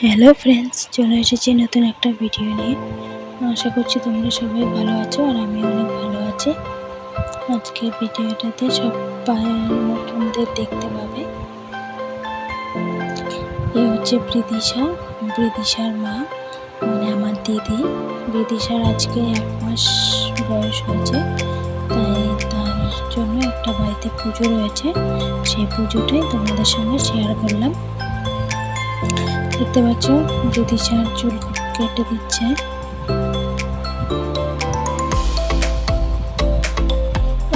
Hello friends চলে এসেছি নতুন একটা ভিডিও নিয়ে। আশা করছি তোমরা সবাই ভালো আছো আর আমি অনেক ভালো আছি। আজকের ভিডিওটাতে সবাই নতুনদের দেখতে পাবে। এ হচ্ছে বৃদিশা বৃদিশার মা মানে আমার দিদি। বৃদিশার আজকে এক মাস বয়স হয়েছে, তাই তার জন্য একটা বাড়িতে পুজো রয়েছে। সেই পুজোটাই তোমাদের সঙ্গে শেয়ার করলাম। দেখতে পাচ্ছ? দিদি চার চুল কেটে দিচ্ছে।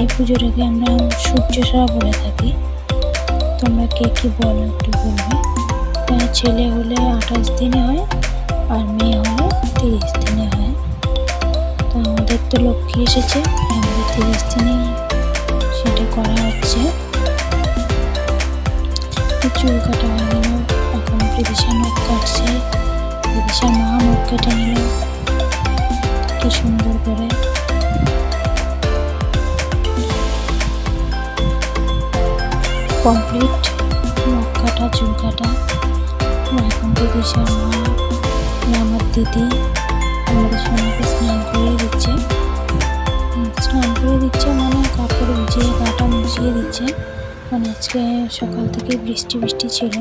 এই পুজোটাকে আমরা সূর্য সারা বলে থাকি। তোমরা কে কি বলো একটু বলবে? ছেলে হলে আঠাশ দিনে হয়, আর মেয়ে হলে তিরিশ দিনে হয়। তো আমাদের তো লক্ষ্মী এসেছে, আমাদের তিরিশ দিনে সেটা করা হচ্ছে। চুল কাটা হয়ে বিদিশা নখ কাটছে। বিদিশার মা মুখ কেটে নিল। কি সুন্দর করে। কমপ্লিট নখ কাটা চুল কাটা এখন বিদিশার মা আমার দিদি আমাদের সোনাকে স্নান করিয়ে দিচ্ছে। স্নান করে দিচ্ছে মানে কাপড় ভিজিয়ে গাটা মুছিয়ে দিচ্ছে। মানে আজকে সকাল থেকে বৃষ্টি বৃষ্টি ছিল।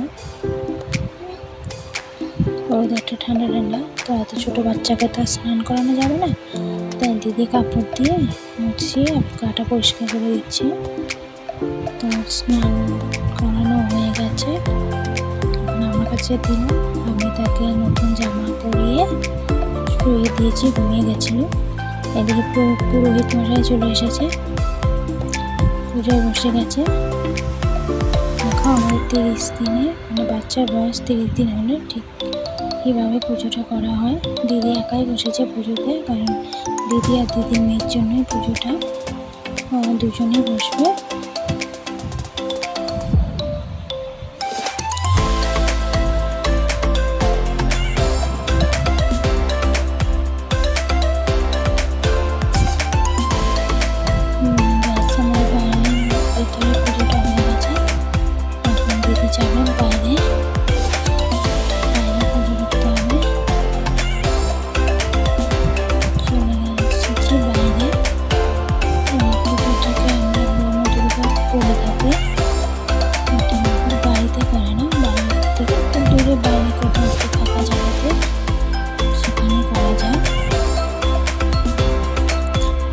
ওয়েদারটা ঠান্ডা ঠান্ডা তো এত ছোটো বাচ্চাকে তো স্নান করানো যাবে না। তাই দিদি কাপড় দিয়ে মুছিয়ে গাটা পরিষ্কার করে দিচ্ছে। তো স্নান করানো হয়ে গেছে। আমার কাছে দিল, আমি তাকে নতুন জামা পরিয়ে শুয়ে দিয়েছি, ঘুমিয়ে গেছিল। এদিকে পুরো- পুরোহিত মশাই চলে এসেছে। পুজোয় বসে গেছে। দেখো আমাদের তিরিশ দিনে মানে বাচ্চার বয়স তিরিশ দিন হলে ঠিক কীভাবে পুজোটা করা হয়। দিদি একাই বসেছে পুজোতে, কারণ দিদি আর দিদির মেয়ের জন্যই পুজোটা দুজনেই বসবে।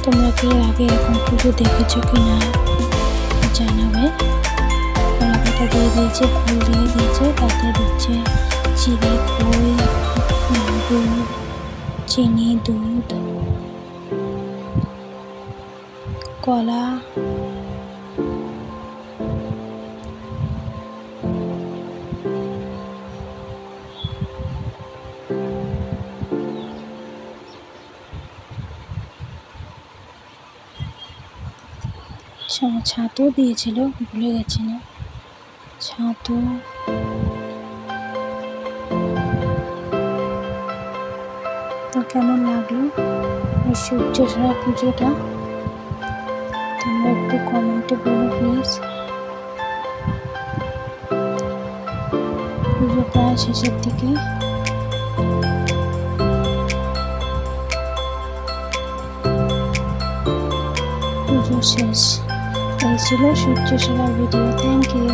তোমরা কি আগে এখন পুজো দেখেছ কি না, জানাবে। কলা দিয়ে দিয়েছে, ফুল দিয়ে দিয়েছে তাতে দিচ্ছে চিড়ে খই গুড় চিনি, দুধ, কলা ছাতু দিয়েছিল, ভুলে গেছি না। ছাতু। তো কেমন লাগল এই সূর্য ছাড়া পুজোটা? তোমরা একটু কমেন্টে বলো, প্লিজ। পুজো প্রায় শেষের দিকে। পুজো শেষ। এই ছিল সূর্য সেরা ভিডিও। Thank you